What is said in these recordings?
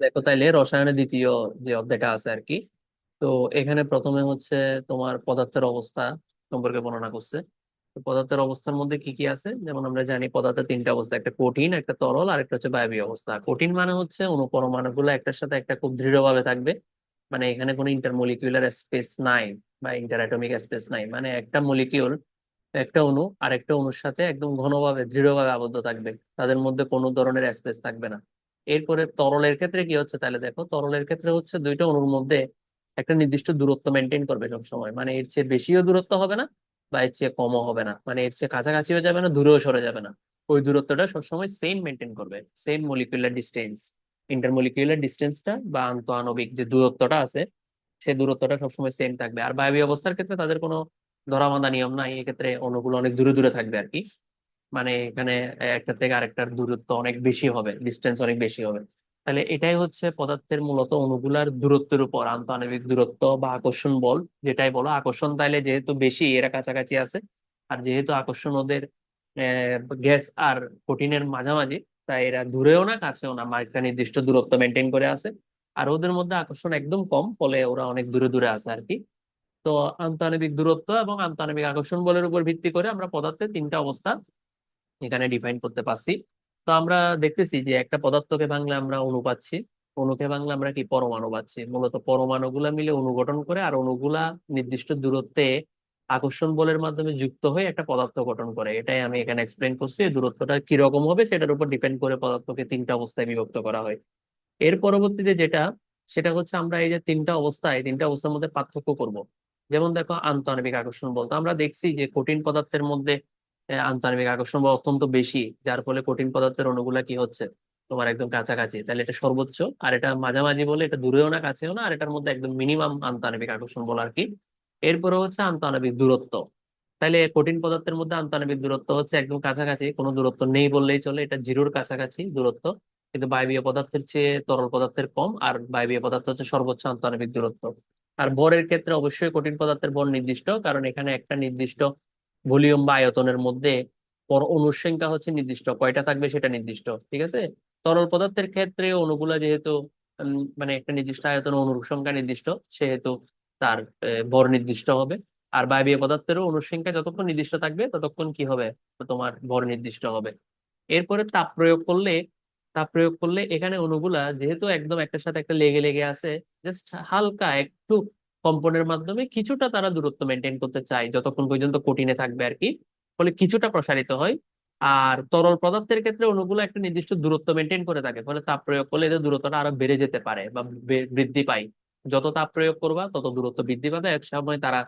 দেখো তাইলে রসায়নের দ্বিতীয় যে অধ্যায়টা আছে আর কি তো এখানে প্রথমে হচ্ছে তোমার পদার্থের অবস্থা সম্পর্কে বর্ণনা করছে। তো পদার্থের অবস্থার মধ্যে কি কি আছে? যেমন আমরা জানি পদার্থের তিনটা অবস্থা, একটা কঠিন, একটা তরল, আর একটা হচ্ছে বায়বীয় অবস্থা। কঠিন মানে হচ্ছে অনুপরমাণু গুলো একটার সাথে একটা খুব দৃঢ়ভাবে থাকবে। মানে এখানে কোনো ইন্টারমলিকিউলার স্পেস নাই বা ইন্টার অ্যাটমিক স্পেস নাই। মানে একটা মলিকিউল একটা অণু আর একটা অণুর সাথে একদম ঘনভাবে, দৃঢ়ভাবে আবদ্ধ থাকবে। তাদের মধ্যে কোনো ধরনের স্পেস থাকবে না। এরপরে তরলের ক্ষেত্রে কি হচ্ছে? তাহলে দেখো, তরলের ক্ষেত্রে হচ্ছে দুইটা অণুর মধ্যে একটা নির্দিষ্ট দূরত্ব মেনটেন করবে সব সময় মানে এর চেয়ে বেশিও দূরত্ব হবে না বা এর চেয়ে কমও হবে না। মানে এর চেয়ে কাছাকাছিও যাবে না, দূরেও সরে যাবে না। ওই দূরত্বটা সবসময় সেম মেনটেন করবে। সেম মলিকুলার ডিস্টেন্স ইন্টারমলিকুলার ডিস্টেন্সটা বা আন্তঃআণবিক যে দূরত্বটা আছে সেই দূরত্বটা সবসময় সেম থাকবে। আর বায়বীয় অবস্থার ক্ষেত্রে তাদের কোনো ধরাবাঁধা নিয়ম নাই। এক্ষেত্রে অণুগুলো অনেক দূরে দূরে থাকবে আর কি। মানে এখানে একটা থেকে আরেকটার দূরত্ব অনেক বেশি হবে ডিস্টেন্স অনেক বেশি হবে। তাহলে এটাই হচ্ছে পদার্থের মূলত অণুগুলার দূরত্বের উপর, আন্তঃআণবিক দূরত্ব বা আকর্ষণ বল, যেটাই বলো। আকর্ষণ তাইলে যেহেতু বেশি, এরা কাছাকাছি আছে। আর যেহেতু আকর্ষণ ওদের গ্যাস আর কঠিনের মাঝামাঝি, তাই এরা দূরেও না, কাছেও না একটা নির্দিষ্ট দূরত্ব মেনটেন করে আছে। আর ওদের মধ্যে আকর্ষণ একদম কম, ফলে ওরা অনেক দূরে দূরে আছে আর কি। তো আন্তঃআণবিক দূরত্ব এবং আন্তঃআণবিক আকর্ষণ বলের উপর ভিত্তি করে আমরা পদার্থের তিনটা অবস্থা এখানে ডিফাইন করতে পারছি। তো আমরা দেখতেছি যে একটা পদার্থকে ভাঙলে আমরা অণু পাচ্ছি, অণুকে ভাঙলে আমরা কি পরমাণু পাচ্ছি? মূলত পরমাণুগুলা মিলে অণু গঠন করে আর অণুগুলা নির্দিষ্ট দূরত্বে আকর্ষণ বলের মাধ্যমে যুক্ত হয়ে একটা পদার্থ গঠন করে। এটাই আমি এখানে এক্সপ্লেন করছি দূরত্বটা কীরকম হবে সেটার উপর ডিপেন্ড করে পদার্থকে তিনটা অবস্থায় বিভক্ত করা হয়। এর পরবর্তীতে যেটা, সেটা হচ্ছে আমরা এই যে তিনটা অবস্থায় তিনটা অবস্থার মধ্যে পার্থক্য করব। যেমন দেখো আন্তঃআণবিক আকর্ষণ বলতে আমরা দেখছি যে কঠিন পদার্থের মধ্যে আন্তঃআণবিক আকর্ষণ বল অত্যন্ত বেশি, যার ফলে কঠিন পদার্থের অণুগুলা কি হচ্ছে? তোমার একদম কাছাকাছি। তাহলে এটা সর্বোচ্চ। আর এটা মাঝামাঝি বলে এটা দূরেও না, কাছেও না, আর এটার মধ্যে একদম মিনিমাম আন্তঃআণবিক আকর্ষণ বল আর কি। এরপরে হচ্ছে আন্তঃআণবিক দূরত্ব। তাহলে কঠিন পদার্থের মধ্যে আন্তঃআণবিক দূরত্ব হচ্ছে একদম কাছাকাছি, কোনো দূরত্ব নেই বললেই চলে, এটা জিরোর কাছাকাছি দূরত্ব। কিন্তু বায়বীয় পদার্থের চেয়ে তরল পদার্থের কম, আর বায়বীয় পদার্থ হচ্ছে সর্বোচ্চ আন্তঃআণবিক দূরত্ব। আর ভরের ক্ষেত্রে অবশ্যই কঠিন পদার্থের ভর নির্দিষ্ট, কারণ এখানে একটা নির্দিষ্ট ভলিউম বা আয়তনের মধ্যে পর অণুর সংখ্যা হচ্ছে নির্দিষ্ট। কয়টা থাকবে সেটা নির্দিষ্ট, ঠিক আছে? তরল পদার্থের ক্ষেত্রে অণুগুলা যেহেতু মানে একটা নির্দিষ্ট আয়তন অণুর সংখ্যা নির্দিষ্ট, সেহেতু তার ভর নির্দিষ্ট হবে। আর বায়বীয় পদার্থেরও অণুর সংখ্যা যতক্ষণ নির্দিষ্ট থাকবে, ততক্ষণ কি হবে? তোমার ভর নির্দিষ্ট হবে। এরপরে তাপ প্রয়োগ করলে, তাপ প্রয়োগ করলে এখানে অণুগুলা যেহেতু একদম একটার সাথে একটা লেগে লেগে আছে জাস্ট হালকা একটু কম্পনের মাধ্যমে কিছুটা তারা দূরত্ব মেনটেন করতে চায়, যতক্ষণ পর্যন্ত কঠিনে থাকবে আর কি। ফলে কিছুটা প্রসারিত হয়। আর তরল পদার্থের ক্ষেত্রে অণুগুলো একটা নির্দিষ্ট দূরত্ব মেনটেন করে থাকে, ফলে তাপ প্রয়োগ করলে এদের দূরত্বটা আরও বেড়ে যেতে পারে বা, বৃদ্ধি পায়। যত তাপ প্রয়োগ করবা, তত দূরত্ব বৃদ্ধি পাবে। এক সময় তারা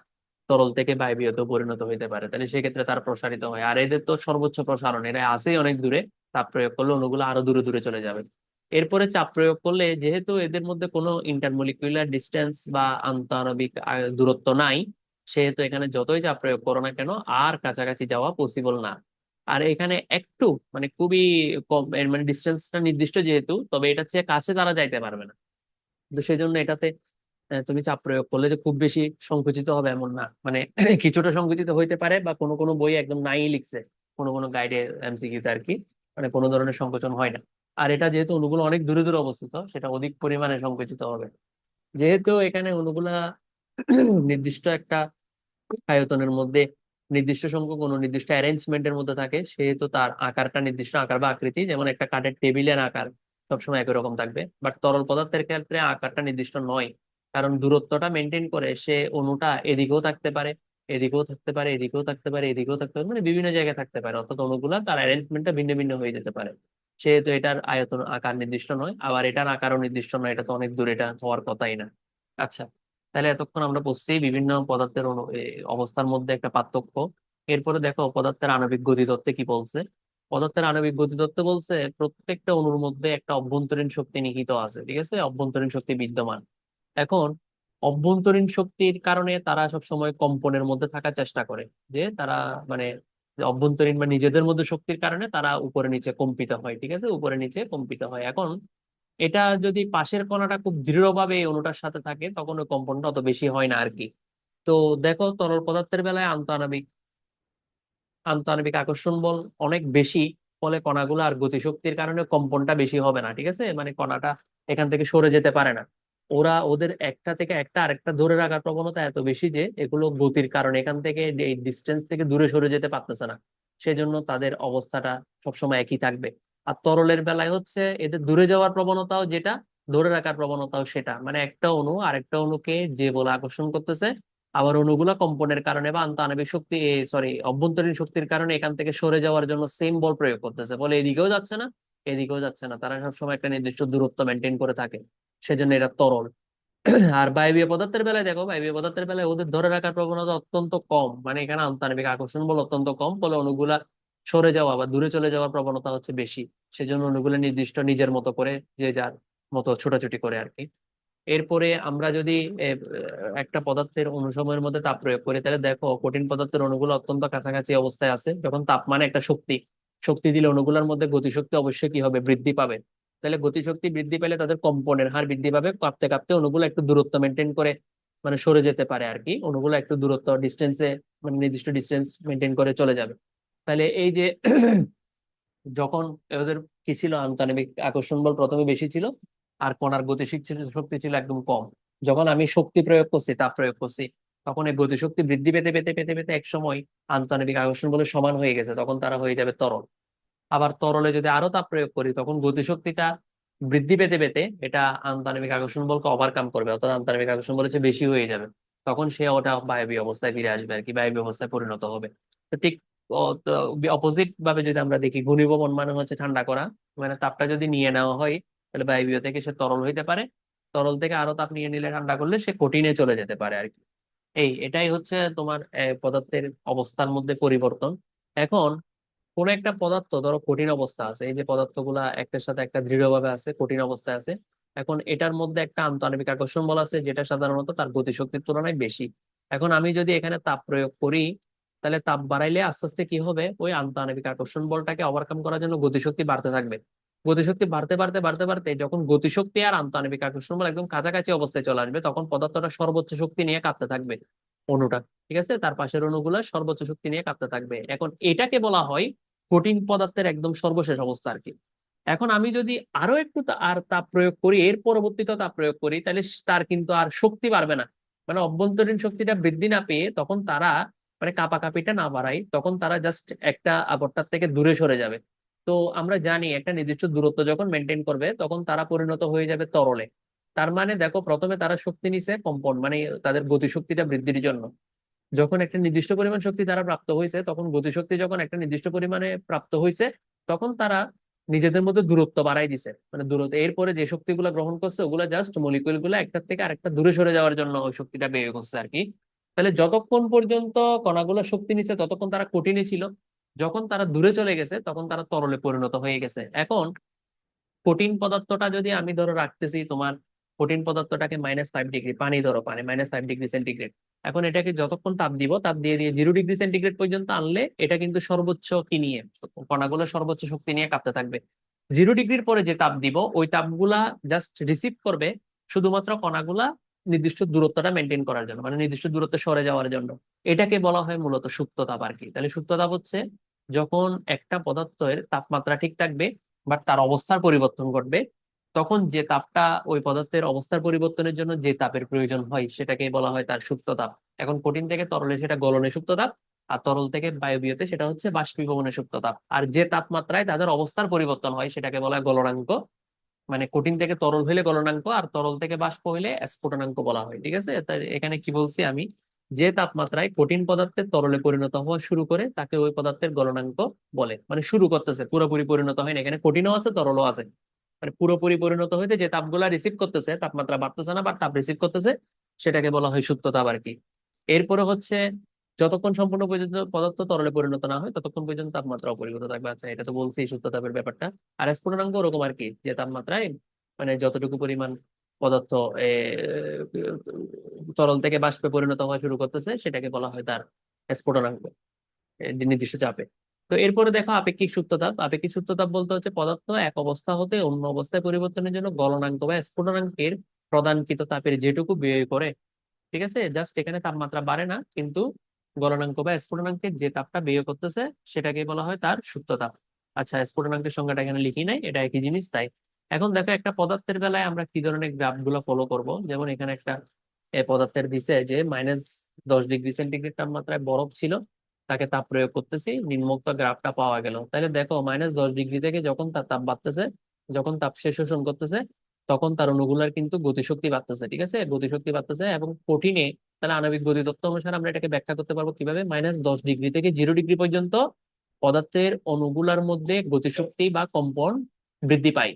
তরল থেকে বায়বীয়তে পরিণত হইতে পারে। তাহলে সেক্ষেত্রে তারা প্রসারিত হয়। আর এদের তো সর্বোচ্চ প্রসারণ, এরা আসেই অনেক দূরে, তাপ প্রয়োগ করলে অণুগুলো আরও দূরে দূরে চলে যাবে। এরপরে চাপ প্রয়োগ করলে যেহেতু এদের মধ্যে কোনো ইন্টারমলিকুলার ডিস্টেন্স বা আন্তঃআণবিক দূরত্ব নাই, সেহেতু এখানে যতই চাপ প্রয়োগ করো না কেন আর কাছাকাছি যাওয়া পসিবল না। আর এখানে একটু মানে খুবই কম মানে ডিস্টেন্সটা নির্দিষ্ট যেহেতু, তবে এটা চেয়ে কাছে তারা যাইতে পারবে না। তো সেই জন্য এটাতে তুমি চাপ প্রয়োগ করলে যে খুব বেশি সংকুচিত হবে এমন না। মানে কিছুটা সংকুচিত হইতে পারে বা কোনো কোনো বই একদম নাই লিখছে, কোনো কোনো গাইডে এমসিকিউতে আর কি। মানে কোনো ধরনের সংকোচন হয় না। আর এটা যেহেতু অণুগুলো অনেক দূরে দূরে অবস্থিত, সেটা অধিক পরিমাণে সংকুচিত হবে। যেহেতু এখানে অণুগুলা নির্দিষ্ট একটা আয়তনের মধ্যে, নির্দিষ্ট সংখ্যক কোনো নির্দিষ্ট অ্যারেঞ্জমেন্টের মধ্যে থাকে, সেহেতু তার আকারটা নির্দিষ্ট আকার বা আকৃতি, যেমন একটা কাঠের টেবিলের আকার সবসময় একই রকম থাকবে। বাট তরল পদার্থের ক্ষেত্রে আকারটা নির্দিষ্ট নয়, কারণ দূরত্বটা মেনটেন করে সে অণুটা এদিকেও থাকতে পারে, এদিকেও থাকতে পারে, এদিকেও থাকতে পারে, এদিকেও থাকতে পারে মানে বিভিন্ন জায়গায় থাকতে পারে, অর্থাৎ অণুগুলা তার অ্যারেঞ্জমেন্টটা ভিন্ন ভিন্ন হয়ে যেতে পারে। সেহেতু এটার আয়তন আকার নির্দিষ্ট নয়, আবার এটার আকারও নির্দিষ্ট নয়, এটা তো অনেক দূরে, এটা হওয়ার কথাই না। আচ্ছা তাহলে এতক্ষণ আমরা বলছি বিভিন্ন পদার্থের অবস্থার মধ্যে একটা পার্থক্য। এরপরে দেখো পদার্থের আণবিক গতিতত্ত্বে কি বলছে? পদার্থের আণবিক গতিতত্ত্বে বলছে প্রত্যেকটা অণুর মধ্যে একটা অভ্যন্তরীণ শক্তি নিহিত আছে, ঠিক আছে? অভ্যন্তরীণ শক্তি বিদ্যমান। এখন অভ্যন্তরীণ শক্তির কারণে তারা সব সময় কম্পনের মধ্যে থাকার চেষ্টা করে, যে তারা মানে অভ্যন্তরীণ বা নিজেদের মধ্যে শক্তির কারণে তারা উপরে নিচে কম্পিত হয়, ঠিক আছে? উপরে নিচে কম্পিত হয়। এখন এটা যদি পাশের কণাটা খুব দৃঢ়ভাবে এই অণুটার সাথে থাকে, তখন ওই কম্পনটা অত বেশি হয় না আর কি। তো দেখো, তরল পদার্থের বেলায় আন্তঃআণবিক আন্তঃআণবিক আকর্ষণ বল অনেক বেশি, ফলে কণাগুলো আর গতিশক্তির কারণে কম্পনটা বেশি হবে না, ঠিক আছে? মানে কণাটা এখান থেকে সরে যেতে পারে না। ওরা ওদের একটা থেকে একটা আরেকটা ধরে রাখার প্রবণতা এত বেশি যে এগুলো গতির কারণে এখান থেকে এই ডিস্টেন্স থেকে দূরে সরে যেতে পারতেছে না। সেজন্য তাদের অবস্থাটা সবসময় একই থাকবে। আর তরলের বেলায় হচ্ছে এদের দূরে যাওয়ার প্রবণতাও যেটা, ধরে রাখার প্রবণতাও সেটা। মানে একটা অণু আরেকটা অণুকে যে বলে আকর্ষণ করতেছে, আবার অণুগুলা কম্পনের কারণে বা আন্তঃআণবিক শক্তি সরি অভ্যন্তরীণ শক্তির কারণে এখান থেকে সরে যাওয়ার জন্য সেম বল প্রয়োগ করতেছে। বলে এদিকেও যাচ্ছে না, এদিকেও যাচ্ছে না। তারা সবসময় একটা নির্দিষ্ট দূরত্ব মেনটেন করে থাকে। সেজন্য এটা তরল। আর বায়বীয় পদার্থের বেলায় দেখো, বায়বীয় পদার্থের বেলায় ওদের ধরে রাখার প্রবণতা অত্যন্ত কম। মানে এখানে আন্তঃআণবিক আকর্ষণ বল অত্যন্ত কম, ফলে অনুগুলা সরে যাওয়া বা দূরে চলে যাওয়ার প্রবণতা হচ্ছে বেশি। সেজন্য অণুগুলো নির্দিষ্ট নিজের মতো করে, যে যার মতো ছোটাছুটি করে আর কি এরপরে আমরা যদি একটা পদার্থের অনুসময়ের মধ্যে তাপ প্রয়োগ করি, তাহলে দেখো কঠিন পদার্থের অণুগুলো অত্যন্ত কাছাকাছি অবস্থায় আছে। যখন তাপমানে একটা শক্তি শক্তি দিলে অণুগুলোর মধ্যে গতিশক্তি অবশ্যই কি হবে? বৃদ্ধি পাবে। তাহলে গতিশক্তি বৃদ্ধি পেলে তাদের কম্পনের হার বৃদ্ধি পাবে। কাঁপতে কাঁপতে অণুগুলো একটু দূরত্ব মেনটেন করে মানে সরে যেতে পারে আর কি অণুগুলো একটু দূরত্ব ডিস্টেন্সে মানে নির্দিষ্ট ডিস্টেন্স মেনটেন করে চলে যাবে। তাহলে এই যে যখন ওদের কি ছিল? আন্তঃআণবিক আকর্ষণ বল প্রথমে বেশি ছিল, আর কণার গতিশীল ছিল, শক্তি ছিল একদম কম। যখন আমি শক্তি প্রয়োগ করছি, তাপ প্রয়োগ করছি, তখন এই গতিশক্তি বৃদ্ধি পেতে পেতে পেতে পেতে এক সময় আন্তঃআণবিক আকর্ষণ বলে সমান হয়ে গেছে, তখন তারা হয়ে যাবে তরল। আবার তরলে যদি আরও তাপ প্রয়োগ করি, তখন গতিশক্তিটা বৃদ্ধি পেতে পেতে এটা আন্তঃআণবিক আকর্ষণ বলকে ওভারকাম করবে। অর্থাৎ আন্তঃআণবিক আকর্ষণ বল হচ্ছে বেশি হয়ে যাবে। তখন সে ওটা বায়বীয় অবস্থায় ফিরে আসবে আর কি, বায়বীয় অবস্থায় পরিণত হবে। তো ঠিক অপোজিট ভাবে যদি আমরা দেখি ঘনীভবন মানে হচ্ছে ঠান্ডা করা। মানে তাপটা যদি নিয়ে নেওয়া হয়, তাহলে বায়বীয় থেকে সে তরল হইতে পারে। তরল থেকে আরও তাপ নিয়ে নিলে ঠান্ডা করলে সে কঠিনে চলে যেতে পারে আর কি। এই, এটাই হচ্ছে তোমার পদার্থের অবস্থার মধ্যে পরিবর্তন। এখন কোন একটা পদার্থ, ধরো কঠিন অবস্থা আছে, এই যে পদার্থগুলা একটার সাথে একটা দৃঢ়ভাবে আছে, কঠিন অবস্থায় আছে, এখন এটার মধ্যে একটা আন্তঃআণবিক আকর্ষণ বল আছে, যেটা সাধারণত তার গতিশক্তির তুলনায় বেশি। এখন আমি যদি এখানে তাপ প্রয়োগ করি, তাহলে তাপ বাড়াইলে আস্তে আস্তে কি হবে? ওই আন্তঃআণবিক আকর্ষণ বলটাকে ওভারকাম করার জন্য গতিশক্তি বাড়তে থাকবে। গতিশক্তি বাড়তে বাড়তে বাড়তে বাড়তে যখন গতিশক্তি আর আন্তঃআণবিক আকর্ষণ বল একদম কাছাকাছি অবস্থায় চলে আসবে, তখন পদার্থটা সর্বোচ্চ শক্তি নিয়ে কাঁপতে থাকবে, অণুটা, ঠিক আছে? তার পাশের অণুগুলা সর্বোচ্চ শক্তি নিয়ে কাঁপতে থাকবে। এখন এটাকে বলা হয় কঠিন পদার্থের একদম সর্বশেষ অবস্থা আর কি। এখন আমি যদি আরও একটু আর তাপ প্রয়োগ করি, এর পরবর্তীতে তাপ প্রয়োগ করি, তাহলে তার কিন্তু আর শক্তি বাড়বে না। মানে অভ্যন্তরীণ শক্তিটা বৃদ্ধি না পেয়ে তখন তারা মানে কাপাকাপিটা না বাড়ায়, তখন তারা জাস্ট একটা আবরটার থেকে দূরে সরে যাবে। তো আমরা জানি একটা নির্দিষ্ট দূরত্ব যখন মেনটেন করবে, তখন তারা পরিণত হয়ে যাবে তরলে। তার মানে দেখো, প্রথমে তারা শক্তি নিছে কম্পন মানে তাদের গতিশক্তিটা বৃদ্ধির জন্য। যখন একটা নির্দিষ্ট পরিমাণ শক্তি তারা প্রাপ্ত হয়েছে, তখন গতিশক্তি যখন একটা নির্দিষ্ট পরিমাণে প্রাপ্ত হয়েছে, তখন তারা নিজেদের মধ্যে দূরত্ব বাড়াই দিছে। মানে দূরত্ব, এরপরে যে শক্তিগুলো গ্রহণ করছে, ওগুলো জাস্ট মলিকুলগুলো একটার থেকে আরেকটা দূরে সরে যাওয়ার জন্য ওই শক্তিটা ব্যয় করছে আর কি। তাহলে যতক্ষণ পর্যন্ত কণাগুলো শক্তি নিচ্ছে ততক্ষণ তারা কঠিনে ছিল। যখন তারা দূরে চলে গেছে, তখন তারা তরলে পরিণত হয়ে গেছে। এখন কঠিন পদার্থটা যদি আমি ধরো রাখতেছি তোমার কঠিন পদার্থটাকে মাইনাস ফাইভ ডিগ্রি পানি ধরো, পানি মাইনাস ফাইভ ডিগ্রি সেন্টিগ্রেড এখন এটাকে যতক্ষণ তাপ দিব, তাপ দিয়ে দিয়ে জিরো ডিগ্রি সেন্টিগ্রেড পর্যন্ত আনলে এটা কিন্তু সর্বোচ্চ কি নিয়ে? কণাগুলো সর্বোচ্চ শক্তি নিয়ে কাঁপতে থাকবে। জিরো ডিগ্রির পরে যে তাপ দিব, ওই তাপগুলা জাস্ট রিসিভ করবে শুধুমাত্র কণাগুলা নির্দিষ্ট দূরত্বটা মেনটেন করার জন্য মানে নির্দিষ্ট দূরত্বে সরে যাওয়ার জন্য। এটাকে বলা হয় মূলত সুপ্ত তাপ আর কি। তাহলে সুপ্ত তাপ হচ্ছে যখন একটা পদার্থের তাপমাত্রা ঠিক থাকবে বাট তার অবস্থার পরিবর্তন ঘটবে তখন যে তাপটা ওই পদার্থের অবস্থার পরিবর্তনের জন্য যে তাপের প্রয়োজন হয়, সেটাকে বলা হয় তার সুপ্ত তাপ। এখন কঠিন থেকে তরলে সেটা গলনে সুপ্ত তাপ, আর তরল থেকে বায়বীয়তে সেটা হচ্ছে বাষ্পীভবনের সুপ্ত তাপ। আর যে তাপমাত্রায় তাদের অবস্থার পরিবর্তন হয়, সেটাকে বলা হয় গলনাঙ্ক। মানে কঠিন থেকে তরল হইলে গলনাঙ্ক, আর তরল থেকে বাষ্প হইলে স্ফুটনাঙ্ক বলা হয়, ঠিক আছে? এখানে কি বলছি আমি? যে তাপমাত্রায় কঠিন পদার্থের তরলে পরিণত হওয়া শুরু করে, তাকে ওই পদার্থের গলনাঙ্ক বলে। মানে শুরু করতেছে, পুরোপুরি পরিণত হয় না এখানে কঠিনও আছে, তরলও আছে। মানে পুরোপুরি পরিণত হইতে যে তাপগুলা রিসিভ করতেছে, তাপমাত্রা বাড়তেছে না বা তাপ রিসিভ করতেছে, সেটাকে বলা হয় সুপ্ত তাপ আর কি এরপরে হচ্ছে, যতক্ষণ সম্পূর্ণ পর্যন্ত পদার্থ তরলে পরিণত না হয়, ততক্ষণ পর্যন্ত তাপমাত্রা অপরিবর্তিত থাকবে। আচ্ছা এটা তো বলছি সুপ্ত তাপের ব্যাপারটা। আর স্ফুটনাঙ্ক ওরকম আর কি যে তাপমাত্রায় মানে যতটুকু পরিমাণ পদার্থ তরল থেকে বাষ্পে পরিণত হওয়া শুরু করতেছে, সেটাকে বলা হয় তার স্ফুটনাঙ্ক নির্দিষ্ট চাপে। তো এরপরে দেখো আপেক্ষিক সুপ্ততাপ আপেক্ষিক সুপ্ততাপ বলতে হচ্ছে পদার্থ এক অবস্থা হতে অন্য অবস্থায় পরিবর্তনের জন্য গলনাঙ্ক বা স্ফুটনাঙ্কের প্রদানকৃত তাপের যেটুকু ব্যয় করে। ঠিক আছে? জাস্ট এখানে তাপমাত্রা বাড়ে না, কিন্তু গলনাঙ্ক বা স্ফুটনাঙ্কের যে তাপটা ব্যয় করতেছে সেটাকে বলা হয় তার সুপ্ত তাপ আচ্ছা স্ফুটনাঙ্কের সংখ্যাটা এখানে লিখি নাই, এটা একই জিনিস, তাই। এখন দেখো একটা পদার্থের বেলায় আমরা কি ধরনের গ্রাফগুলো ফলো করব? যেমন এখানে একটা পদার্থের দিছে যে মাইনাস দশ ডিগ্রি সেন্টিগ্রেড তাপমাত্রায় বরফ ছিল তাকে তাপ প্রয়োগ করতেছি, নিম্নোক্ত গ্রাফটা পাওয়া গেল। তাহলে দেখো মাইনাস দশ ডিগ্রি থেকে যখন তার তাপ বাড়তেছে, যখন তাপ সে শোষণ করতেছে, তখন তার অণুগুলার কিন্তু গতিশক্তি বাড়তেছে, ঠিক আছে? গতিশক্তি বাড়তেছে এবং কঠিনে তাহলে আণবিক গতিতত্ত্ব অনুসারে আমরা এটাকে ব্যাখ্যা করতে পারব কীভাবে? মাইনাস দশ ডিগ্রি থেকে জিরো ডিগ্রি পর্যন্ত পদার্থের অণুগুলার মধ্যে গতিশক্তি বা কম্পন বৃদ্ধি পায়।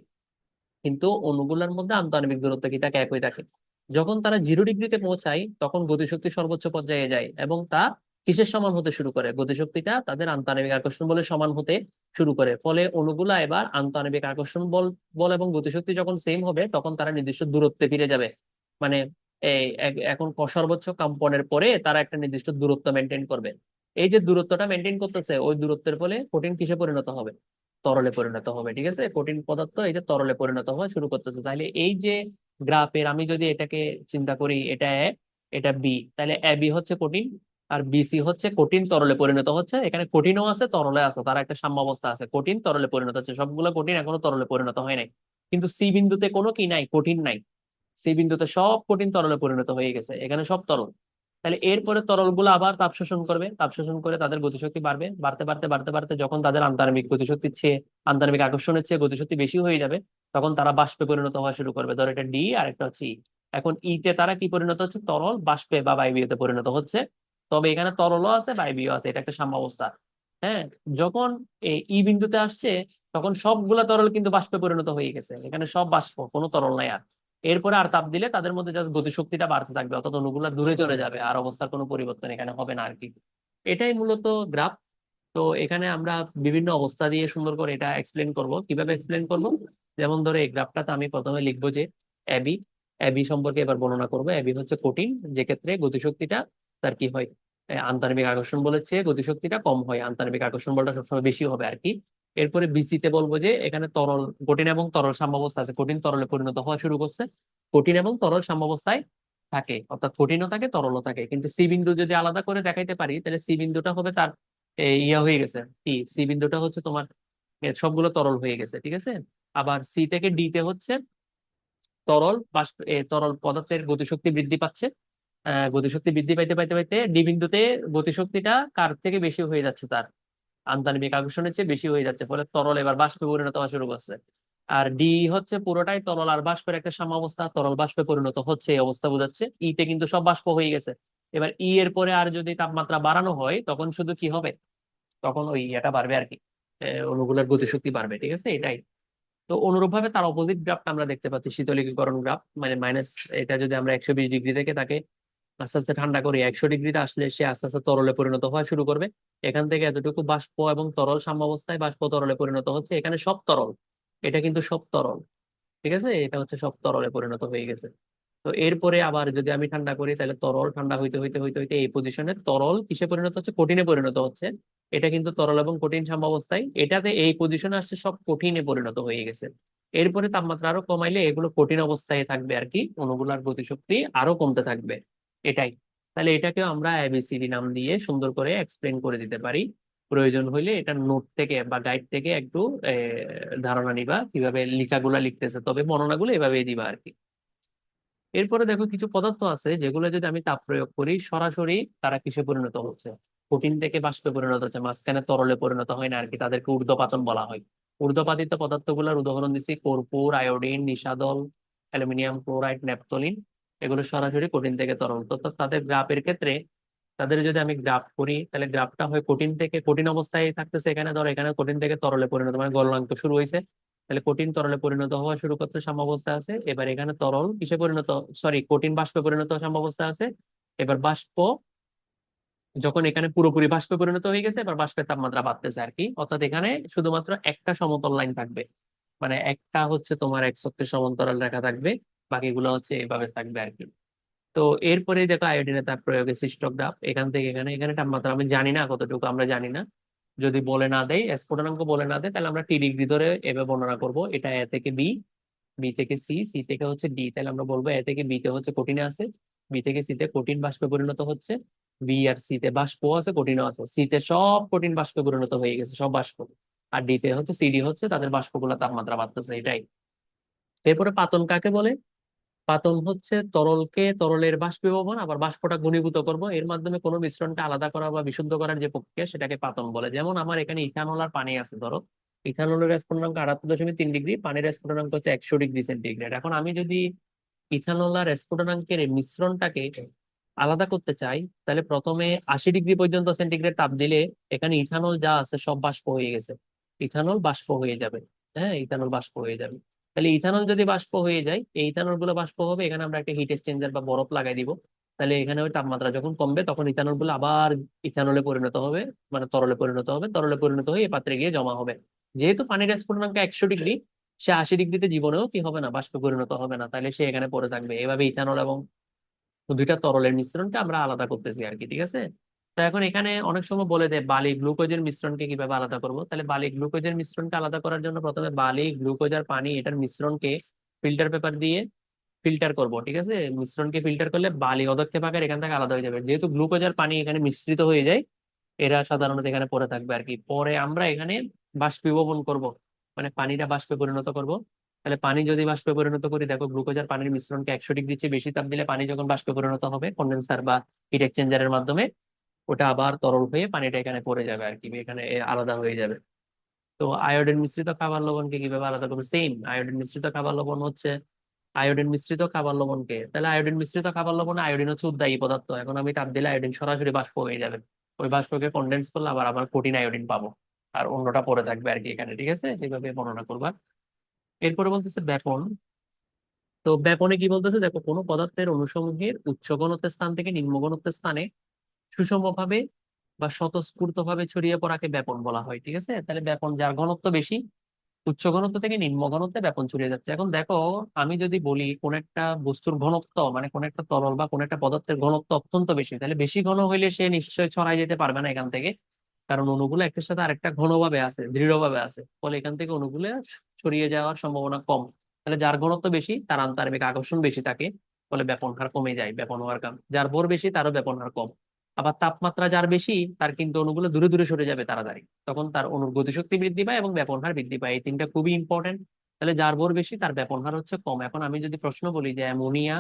কিন্তু অণুগুলার মধ্যে আন্ত আন্তঃআণবিক দূরত্ব কি? থাকে একই থাকে। যখন তারা জিরো ডিগ্রিতে পৌঁছায়, তখন গতিশক্তি সর্বোচ্চ পর্যায়ে যায় এবং তা কিসের সমান হতে শুরু করে? গতিশক্তিটা তাদের আন্তঃআণবিক আকর্ষণ বলে সমান হতে শুরু করে। ফলে অণুগুলা এবার আন্তঃআণবিক আকর্ষণ বল বল এবং গতিশক্তি যখন সেম হবে, তখন তারা নির্দিষ্ট দূরত্বে ফিরে যাবে। মানে এই এখন সর্বোচ্চ কম্পনের পরে তারা একটা নির্দিষ্ট দূরত্ব মেনটেন করবে। এই যে দূরত্বটা মেনটেন করতেছে, ওই দূরত্বের ফলে কঠিন কিসে পরিণত হবে? তরলে পরিণত হবে, ঠিক আছে? কঠিন পদার্থ এই যে তরলে পরিণত হওয়া শুরু করতেছে। তাহলে এই যে গ্রাফের, আমি যদি এটাকে চিন্তা করি, এটা এ এটা বি তাহলে এ বি হচ্ছে কঠিন আর বিসি হচ্ছে কঠিন তরলে পরিণত হচ্ছে, এখানে কঠিনও আছে, তরলে আছে, তার একটা সাম্যাবস্থা আছে। কঠিন তরলে পরিণত হচ্ছে, সবগুলো কঠিন এখনও তরলে পরিণত হয় নাই। কিন্তু সি বিন্দুতে কোনো কি নাই, কঠিন নাই। সি বিন্দুতে সব কঠিন তরলে পরিণত হয়ে গেছে, এখানে সব তরল। তাহলে এরপরে তরলগুলো আবার তাপ শোষণ করবে, তাপ শোষণ করে তাদের গতিশক্তি বাড়বে, বাড়তে বাড়তে বাড়তে বাড়তে যখন তাদের আন্তর্মিক গতিশক্তির চেয়ে আন্তর্মিক আকর্ষণের চেয়ে গতিশক্তি বেশি হয়ে যাবে, তখন তারা বাষ্পে পরিণত হওয়া শুরু করবে। ধর এটা ডি আর একটা হচ্ছে ই এখন ই তে তারা কি পরিণত হচ্ছে? তরল বাষ্পে বা বায়বীয়তে পরিণত হচ্ছে। তবে এখানে তরলও আছে বায়বীয় আছে, এটা একটা সাম্যাবস্থা। হ্যাঁ যখন এই ই বিন্দুতে আসছে, তখন সবগুলা তরল কিন্তু বাষ্পে পরিণত হয়ে গেছে। এখানে সব বাষ্প, কোনো তরল নাই আর। এরপরে আর তাপ দিলে তাদের মধ্যে জাস্ট গতিশক্তিটা বাড়তে থাকবে, অর্থাৎ অণুগুলা দূরে চলে যাবে, আর অবস্থার কোনো পরিবর্তন এখানে হবে না আর কি এটাই মূলত গ্রাফ। তো এখানে আমরা বিভিন্ন অবস্থা দিয়ে সুন্দর করে এটা এক্সপ্লেন করব। কীভাবে এক্সপ্লেন করব? যেমন ধরো, এই গ্রাফটাতে আমি প্রথমে লিখব যে অ্যাবি অ্যাবি সম্পর্কে এবার বর্ণনা করব। অ্যাবি হচ্ছে কঠিন যে ক্ষেত্রে গতিশক্তিটা তার কি হয়? আন্তর্মিক আকর্ষণ চেয়ে গতিশক্তিটা কম হয়। আন্তর্মিক আকর্ষণ বলটা সবসময় বেশি হবে আর কি। এরপরে বিসিতে বলব যে এখানে তরল, কঠিন এবং তরল সাম্যাবস্থা আছে। কঠিন তরলে পরিণত হওয়া শুরু করছে। কঠিন এবং তরল সাম্যাবস্থায় থাকে, অর্থাৎ কঠিনও থাকে, তরলও থাকে। কিন্তু সি বিন্দু যদি আলাদা করে দেখাইতে পারি, তাহলে সি বিন্দুটা হবে তার ইয়া হয়ে গেছে। কি? সি বিন্দুটা হচ্ছে তোমার সবগুলো তরল হয়ে গেছে, ঠিক আছে? আবার সি থেকে ডি তে হচ্ছে তরল তরল পদার্থের গতিশক্তি বৃদ্ধি পাচ্ছে। গতিশক্তি বৃদ্ধি পাইতে পাইতে পাইতে ডি বিন্দুতে গতিশক্তিটা কার থেকে বেশি হয়ে যাচ্ছে তার? আন্তর্মিক আকর্ষণের চেয়ে বেশি হয়ে যাচ্ছে ফলে তরল এবার বাষ্পে পরিণত হওয়া শুরু করছে। আর ডি হচ্ছে পুরোটাই তরল আর বাষ্পের একটা সাম্যাবস্থা তরল বাষ্পে পরিণত হচ্ছে এই অবস্থা বোঝাচ্ছে। ই তে কিন্তু সব বাষ্প হয়ে গেছে। এবার ই এর পরে আর যদি তাপমাত্রা বাড়ানো হয় তখন শুধু কি হবে? তখন ওই ইয়েটা বাড়বে আর কি আহ, অণুগুলোর গতিশক্তি বাড়বে ঠিক আছে? এটাই। তো অনুরূপ ভাবে তার অপোজিট গ্রাফটা আমরা দেখতে পাচ্ছি শীতলীকরণ গ্রাফ মানে মাইনাস এটা যদি আমরা একশো বিশ ডিগ্রি থেকে তাকে আস্তে আস্তে ঠান্ডা করে একশো ডিগ্রিতে আসলে সে আস্তে আস্তে তরলে পরিণত হওয়া শুরু করবে। এখান থেকে এতটুকু বাষ্প এবং তরল সাম্যাবস্থায় বাষ্প তরলে পরিণত হচ্ছে। এখানে সব তরল। এটা কিন্তু সব তরল। ঠিক আছে? এটা হচ্ছে সব তরলে পরিণত হয়ে গেছে। তো এরপরে আবার যদি আমি ঠান্ডা করি, তাহলে তরল ঠান্ডা হইতে হইতে হইতে হইতে এই পজিশনে তরল কিসে পরিণত হচ্ছে? কঠিনে পরিণত হচ্ছে। এটা কিন্তু তরল এবং কঠিন সাম্যাবস্থায়। এটাতে এই পজিশনে আসছে সব কঠিনে পরিণত হয়ে গেছে। এরপরে তাপমাত্রা আরও কমাইলে এগুলো কঠিন অবস্থায় থাকবে আর কি। অণুগুলার গতিশক্তি আরও কমতে থাকবে। এটাই। তাহলে এটাকেও আমরা এবিসিডি নাম দিয়ে সুন্দর করে এক্সপ্লেন করে দিতে পারি। প্রয়োজন হইলে এটা নোট থেকে বা গাইড থেকে একটু ধারণা নিবা, কীভাবে লেখাগুলা লিখতেছে। তবে বর্ণনাগুলো এভাবেই দিবা আর কি এরপরে দেখো কিছু পদার্থ আছে, যেগুলো যদি আমি তাপ প্রয়োগ করি, সরাসরি তারা কিসে পরিণত হচ্ছে? কঠিন থেকে বাষ্পে পরিণত হচ্ছে, মাঝখানে তরলে পরিণত হয় না আর কি তাদেরকে ঊর্ধ্বপাতন বলা হয়। ঊর্ধ্বপাতিত পদার্থগুলোর উদাহরণ দিচ্ছি কর্পূর, আয়োডিন, নিশাদল, অ্যালুমিনিয়াম ক্লোরাইড ন্যাপথলিন এগুলো সরাসরি কঠিন থেকে তরল। তো তাদের গ্রাফের ক্ষেত্রে তাদের যদি আমি গ্রাফ করি, তাহলে গ্রাফটা হয় কঠিন থেকে কঠিন অবস্থায় থাকতেছে এখানে। ধরো এখানে কঠিন থেকে তরলে পরিণত মানে গলনাঙ্ক শুরু হয়েছে। তাহলে কঠিন তরলে পরিণত হওয়া শুরু করছে সাম্যাবস্থা আছে। এবার এখানে তরল কিসে পরিণত? সরি কঠিন বাষ্পে পরিণত সাম্যাবস্থা আছে। এবার বাষ্প, যখন এখানে পুরোপুরি বাষ্পে পরিণত হয়ে গেছে, এবার বাষ্পের তাপমাত্রা বাড়তেছে আর কি। অর্থাৎ এখানে শুধুমাত্র একটা সমতল লাইন থাকবে। মানে একটা হচ্ছে তোমার এক অক্ষের সমান্তরাল রেখা থাকবে। বাকিগুলো হচ্ছে এভাবে থাকবে আর কি। তো এরপরে দেখো আয়োডিনের তাপ প্রয়োগে গ্রাফ এখান থেকে এখানে এখানে তাপমাত্রা আমি জানি না কতটুকু, আমরা জানি না। যদি বলে না দেয় স্ফুটনাঙ্ক বলে না দেয়, তাহলে আমরা টি ডিগ্রি ধরে এভাবে বর্ণনা করব। এটা এ থেকে বি বি থেকে সি সি থেকে হচ্ছে ডি তাহলে আমরা বলব এ থেকে বি তে হচ্ছে কঠিনে আছে বি থেকে সি তে কঠিন বাষ্পে পরিণত হচ্ছে বি আর সি তে বাষ্প আছে, কঠিনও আছে। সি তে সব কঠিন বাষ্পে পরিণত হয়ে গেছে, সব বাষ্প। আর ডি তে হচ্ছে সিডি হচ্ছে, তাদের বাষ্পগুলো তাপমাত্রা বাড়তেছে, এটাই। এরপরে পাতন কাকে বলে? পাতন হচ্ছে তরলকে তরলের বাষ্পীভবন, আবার বাষ্পটা ঘনীভূত করব। এর মাধ্যমে কোনো মিশ্রণকে আলাদা করা বা বিশুদ্ধ করার যে প্রক্রিয়া, সেটাকে পাতন বলে। যেমন আমার এখানে ইথানল আর পানি আছে, ধরো। ইথানলের স্ফুটনাঙ্ক আটাত্তর দশমিক তিন ডিগ্রি, পানির স্ফুটনাঙ্ক হচ্ছে একশো ডিগ্রি সেন্টিগ্রেড। এখন আমি যদি ইথানল আর এই মিশ্রণটাকে আলাদা করতে চাই, তাহলে প্রথমে আশি ডিগ্রি পর্যন্ত সেন্টিগ্রেড তাপ দিলে এখানে ইথানল যা আছে সব বাষ্প হয়ে গেছে। ইথানল বাষ্প হয়ে যাবে। হ্যাঁ ইথানল বাষ্প হয়ে যাবে। তাহলে ইথানল যদি বাষ্প হয়ে যায়, এই ইথানলগুলো বাষ্প হবে, এখানে আমরা একটা হিট এক্সচেঞ্জার বা বরফ লাগাই দিব। তাহলে এখানে ওই তাপমাত্রা যখন কমবে, তখন ইথানলগুলো আবার ইথানলে পরিণত হবে মানে তরলে পরিণত হবে, তরলে পরিণত হয়ে পাত্রে গিয়ে জমা হবে। যেহেতু পানির স্ফুটনাঙ্ক একশো ডিগ্রি, সে আশি ডিগ্রিতে জীবনেও কি হবে না, বাষ্পে পরিণত হবে না, তাহলে সে এখানে পড়ে থাকবে। এভাবে ইথানল এবং দুইটা তরলের মিশ্রণটা আমরা আলাদা করতেছি আর কি, ঠিক আছে? তো এখন এখানে অনেক সময় বলে দেয় বালি গ্লুকোজের মিশ্রণকে কীভাবে আলাদা করব? তাহলে বালি গ্লুকোজের মিশ্রণকে আলাদা করার জন্য প্রথমে বালি, গ্লুকোজ আর পানি এটার মিশ্রণকে ফিল্টার পেপার দিয়ে ফিল্টার করব, ঠিক আছে? মিশ্রণকে ফিল্টার করলে বালি অদক্ষেপ আকার এখান থেকে আলাদা হয়ে যাবে। যেহেতু গ্লুকোজ আর পানি এখানে মিশ্রিত হয়ে যায়, এরা সাধারণত এখানে পড়ে থাকবে আর কি। পরে আমরা এখানে বাষ্পীভবন করব মানে পানিটা বাষ্পে পরিণত করব। তাহলে পানি যদি বাষ্পে পরিণত করি, দেখো গ্লুকোজ আর পানির মিশ্রণকে একশো ডিগ্রির চেয়ে বেশি তাপ দিলে পানি যখন বাষ্পে পরিণত হবে কন্ডেন্সার বা হিট এক্সচেঞ্জারের মাধ্যমে ওটা আবার তরল হয়ে পানিটা এখানে পড়ে যাবে আর কি, এখানে আলাদা হয়ে যাবে। তো আয়োডিন মিশ্রিত খাবার লবণকে কীভাবে আলাদা করবে? সেম আয়োডিন মিশ্রিত খাবার লবণ হচ্ছে আয়োডিন মিশ্রিত খাবার লবণকে। তাহলে আয়োডিন মিশ্রিত খাবার লবণে আয়োডিন হচ্ছে উদ্দায়ী পদার্থ, এখন আমি তাপ দিলে আয়োডিন সরাসরি বাষ্প হয়ে যাবে। ওই বাষ্পকে কন্ডেন্স করলে আবার আবার কঠিন আয়োডিন পাবো, আর অন্যটা পরে থাকবে আর কি এখানে, ঠিক আছে? এইভাবে বর্ণনা করবা। এরপরে বলতেছে ব্যাপন। তো ব্যাপনে কি বলতেছে? দেখো, কোনো পদার্থের অনুসমূহের উচ্চ ঘনত্বের স্থান থেকে নিম্ন ঘনত্বের স্থানে সুষমভাবে বা স্বতঃস্ফূর্ত ভাবে ছড়িয়ে পড়াকে ব্যাপন বলা হয়, ঠিক আছে? তাহলে ব্যাপন যার ঘনত্ব বেশি, উচ্চ ঘনত্ব থেকে নিম্ন ঘনত্বে ব্যাপন ছড়িয়ে যাচ্ছে। এখন দেখো, আমি যদি বলি কোন একটা বস্তুর ঘনত্ব মানে কোন একটা তরল বা কোন একটা পদার্থের ঘনত্ব অত্যন্ত বেশি, তাহলে বেশি ঘন হইলে সে নিশ্চয়ই ছড়াই যেতে পারবে না এখান থেকে। কারণ অণুগুলো একটার সাথে আরেকটা ঘনভাবে আছে, দৃঢ়ভাবে আছে। ফলে এখান থেকে অণুগুলো ছড়িয়ে যাওয়ার সম্ভাবনা কম। তাহলে যার ঘনত্ব বেশি, তার আন্তরিক আকর্ষণ বেশি থাকে, ফলে ব্যাপন হার কমে যায়, ব্যাপন হওয়ার কারণ। যার ভর বেশি, তারও ব্যাপন হার কম। আবার তাপমাত্রা যার বেশি, তার কিন্তু অণুগুলো দূরে দূরে সরে যাবে তাড়াতাড়ি। তখন তার অণুর গতিশক্তি বৃদ্ধি পায় এবং ব্যাপন হার বৃদ্ধি পায়। এই তিনটা খুবই ইম্পর্টেন্ট তাহলে যার ভর বেশি, তার ব্যাপন হার হচ্ছে কম। এখন আমি যদি প্রশ্ন বলি যে অ্যামোনিয়া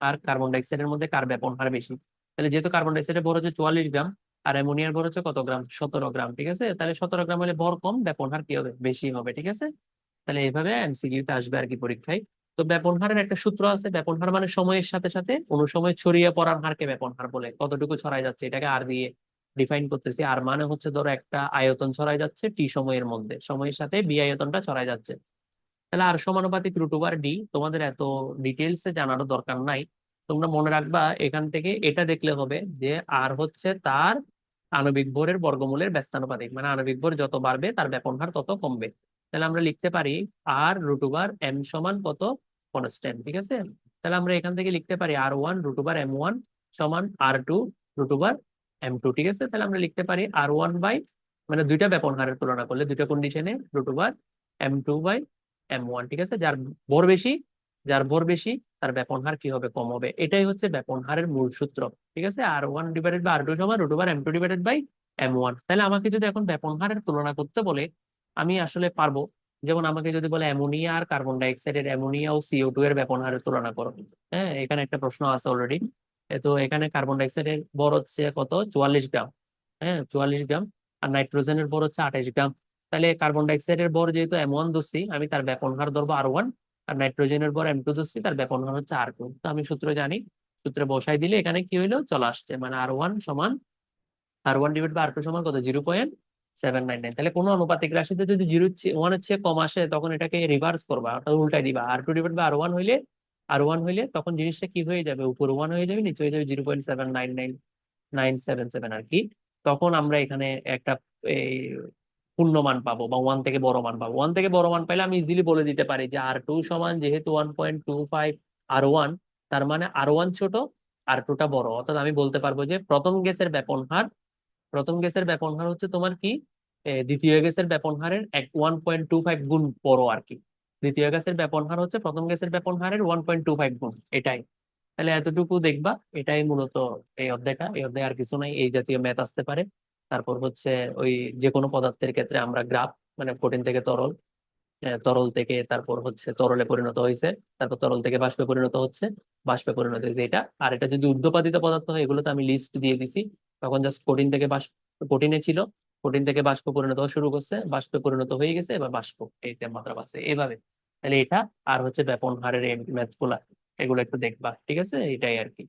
আর কার্বন ডাইঅক্সাইডের মধ্যে কার ব্যাপন হার বেশি? তাহলে যেহেতু কার্বন ডাইঅক্সাইডের ভর হচ্ছে চুয়াল্লিশ গ্রাম আর অ্যামোনিয়ার ভর হচ্ছে কত গ্রাম? সতেরো গ্রাম, ঠিক আছে? তাহলে সতেরো গ্রাম হলে ভর কম, ব্যাপন হার কি হবে? বেশি হবে, ঠিক আছে? তাহলে এইভাবে এমসিকিউ তে আসবে আর কি পরীক্ষায়। তো ব্যাপন হারের একটা সূত্র আছে। ব্যাপন হার মানে সময়ের সাথে সাথে অনুসময় ছড়িয়ে পড়ার হারকে ব্যাপন হার বলে। কতটুকু ছড়াই যাচ্ছে? এটাকে আর দিয়ে ডিফাইন করতেছি। আর মানে হচ্ছে ধরো একটা আয়তন ছড়াই যাচ্ছে টি সময়ের মধ্যে। সময়ের সাথে বি আয়তনটা ছড়াই যাচ্ছে। তাহলে আর সমানুপাতিক রুট ওভার ডি তোমাদের এত ডিটেলস জানারও দরকার নাই। তোমরা মনে রাখবা এখান থেকে এটা দেখলে হবে যে আর হচ্ছে তার আণবিক ভরের বর্গমূলের ব্যস্তানুপাতিক। মানে আণবিক ভর যত বাড়বে তার ব্যাপন হার তত কমবে। তাহলে আমরা লিখতে পারি আর রুট ওভার এম সমান কত? কনস্ট্যান্ট ঠিক আছে? তাহলে আমরা এখান থেকে লিখতে পারি R one root over M one সমান R two root over M two ঠিক আছে? তাহলে আমরা লিখতে পারি আর ওয়ান বাই মানে দুইটা ব্যাপন হারের তুলনা করলে দুইটা কন্ডিশনে root over M two by M one ঠিক আছে? যার ভর বেশি, যার ভর বেশি, তার ব্যাপন হার কি হবে? কম হবে। এটাই হচ্ছে ব্যাপন হারের মূল সূত্র, ঠিক আছে? R one divided by R two সমান root over M two divided by M one তাহলে আমাকে যদি এখন ব্যাপন হারের তুলনা করতে বলে, আমি আসলে পারব যেমন আমাকে যদি বলে অ্যামোনিয়া আর কার্বন ডাইঅক্সাইডের অ্যামোনিয়া ও সিও টু এর ব্যাপন হারের তুলনা করো। হ্যাঁ এখানে একটা প্রশ্ন আছে অলরেডি তো এখানে কার্বন ডাইঅক্সাইডের বর হচ্ছে কত? চুয়াল্লিশ গ্রাম। হ্যাঁ চুয়াল্লিশ গ্রাম। আর নাইট্রোজেনের বর হচ্ছে আঠাইশ গ্রাম। তাহলে কার্বন ডাইঅক্সাইডের বর যেহেতু এম ওয়ান ধরছি আমি তার ব্যাপন হার ধরবো আর ওয়ান। আর নাইট্রোজেনের বর এম টু ধরছি তার ব্যাপন হার হচ্ছে আর টু। তো আমি সূত্র জানি। সূত্রে বসাই দিলে এখানে কি হইল? চলে আসছে। মানে আর ওয়ান সমান R one divide by R two সমান কত? Zero point seven nine nine তাহলে কোনো আনুপাতিক রাশিতে যদি জিরো ওয়ানের চেয়ে কম আসে, তখন এটাকে রিভার্স করবা, অর্থাৎ উল্টাই দিবা। R two divide by R one হইলে আর ওয়ান হইলে তখন জিনিসটা কি হয়ে যাবে? উপর ওয়ান হয়ে যাবে, নিচে হয়ে যাবে zero point seven nine nine nine seven seven আর কি। তখন আমরা এখানে একটা পূর্ণ মান পাবো, বা ওয়ান থেকে বড় মান পাবো। ওয়ান থেকে বড় মান পাইলে আমি ইজিলি বলে দিতে পারি যে আর টু সমান যেহেতু one point two five R one তার মানে আর ওয়ান ছোট আর টুটা বড়। অর্থাৎ আমি বলতে পারব যে প্রথম গ্যাসের ব্যাপন হার প্রথম গ্যাসের ব্যাপন হার হচ্ছে তোমার কি? দ্বিতীয় গ্যাসের ব্যাপন হারের এক ওয়ান পয়েন্ট টু ফাইভ গুণ বড় আর কি। দ্বিতীয় গ্যাসের ব্যাপন হার হচ্ছে প্রথম গ্যাসের ব্যাপন হারের ওয়ান পয়েন্ট টু ফাইভ গুণ, এটাই। তাহলে এতটুকু দেখবা, এটাই মূলত এই অধ্যায়টা। এই অধ্যায় আর কিছু নাই, এই জাতীয় ম্যাথ আসতে পারে। তারপর হচ্ছে ওই যে কোনো পদার্থের ক্ষেত্রে আমরা গ্রাফ মানে কঠিন থেকে তরল তরল থেকে তারপর হচ্ছে তরলে পরিণত হয়েছে তারপর তরল থেকে বাষ্পে পরিণত হচ্ছে, বাষ্পে পরিণত হয়েছে এটা। আর এটা যদি ঊর্ধ্বপাতিত পদার্থ হয় এগুলো তো আমি লিস্ট দিয়ে দিছি। তখন জাস্ট কঠিন থেকে বাষ্প, কঠিনে ছিল, কঠিন থেকে বাষ্প পরিণত হওয়া শুরু করছে, বাষ্পে পরিণত হয়ে গেছে, এবার বাষ্প, এই তাপমাত্রা বাড়ছে এভাবে। তাহলে এটা আর হচ্ছে ব্যাপন হারের ম্যাথগুলা, এগুলো একটু দেখবা, ঠিক আছে? এটাই আর কি।